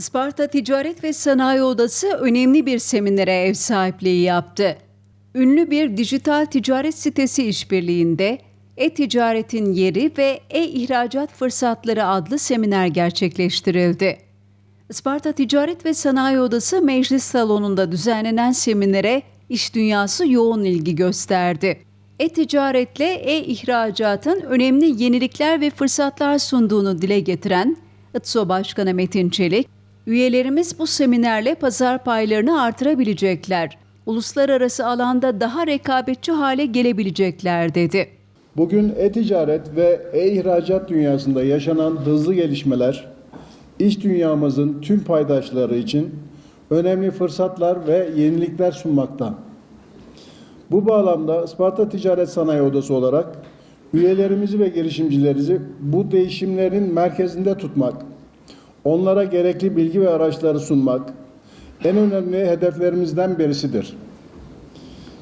Isparta Ticaret ve Sanayi Odası önemli bir seminere ev sahipliği yaptı. Ünlü bir dijital ticaret sitesi işbirliğinde e-ticaretin yeri ve e-ihracat fırsatları adlı seminer gerçekleştirildi. Isparta Ticaret ve Sanayi Odası Meclis Salonu'nda düzenlenen seminere iş dünyası yoğun ilgi gösterdi. E-ticaretle e-ihracatın önemli yenilikler ve fırsatlar sunduğunu dile getiren ITSO Başkanı Metin Çelik, üyelerimiz bu seminerle pazar paylarını artırabilecekler, uluslararası alanda daha rekabetçi hale gelebilecekler dedi. Bugün e-ticaret ve e-ihracat dünyasında yaşanan hızlı gelişmeler, iş dünyamızın tüm paydaşları için önemli fırsatlar ve yenilikler sunmakta. Bu bağlamda Isparta Ticaret Sanayi Odası olarak üyelerimizi ve girişimcilerimizi bu değişimlerin merkezinde tutmak, onlara gerekli bilgi ve araçları sunmak en önemli hedeflerimizden birisidir.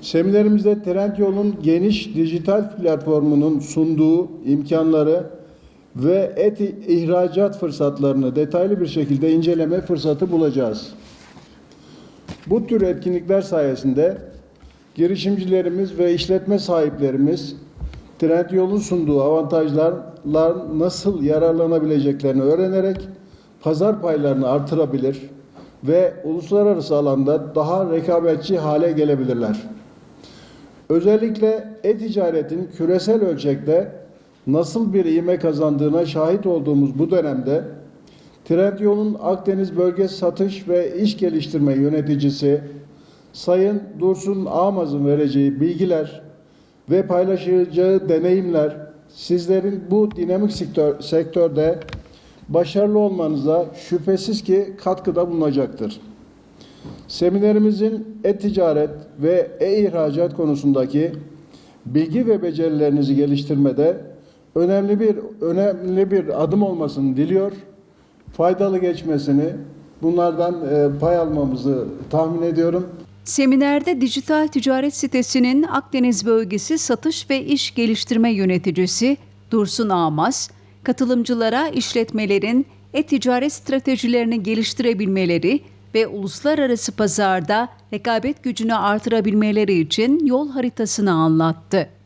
Seminerimizde Trendyol'un geniş dijital platformunun sunduğu imkanları ve et ihracat fırsatlarını detaylı bir şekilde inceleme fırsatı bulacağız. Bu tür etkinlikler sayesinde girişimcilerimiz ve işletme sahiplerimiz Trendyol'un sunduğu avantajlarla nasıl yararlanabileceklerini öğrenerek pazar paylarını artırabilir ve uluslararası alanda daha rekabetçi hale gelebilirler. Özellikle e-ticaretin küresel ölçekte nasıl bir ivme kazandığına şahit olduğumuz bu dönemde Trendyol'un Akdeniz Bölge Satış ve İş Geliştirme Yöneticisi Sayın Dursun Ağmaz'ın vereceği bilgiler ve paylaşacağı deneyimler sizlerin bu dinamik sektör, sektörde başarılı olmanıza şüphesiz ki katkıda bulunacaktır. Seminerimizin e-ticaret ve e-ihracat konusundaki bilgi ve becerilerinizi geliştirmede önemli bir önemli bir adım olmasını diliyor. Faydalı geçmesini bunlardan e, pay almamızı tahmin ediyorum. Seminerde dijital ticaret sitesinin Akdeniz Bölgesi Satış ve İş Geliştirme Yöneticisi Dursun Ağmaz, katılımcılara işletmelerin e-ticaret stratejilerini geliştirebilmeleri ve uluslararası pazarda rekabet gücünü artırabilmeleri için yol haritasını anlattı.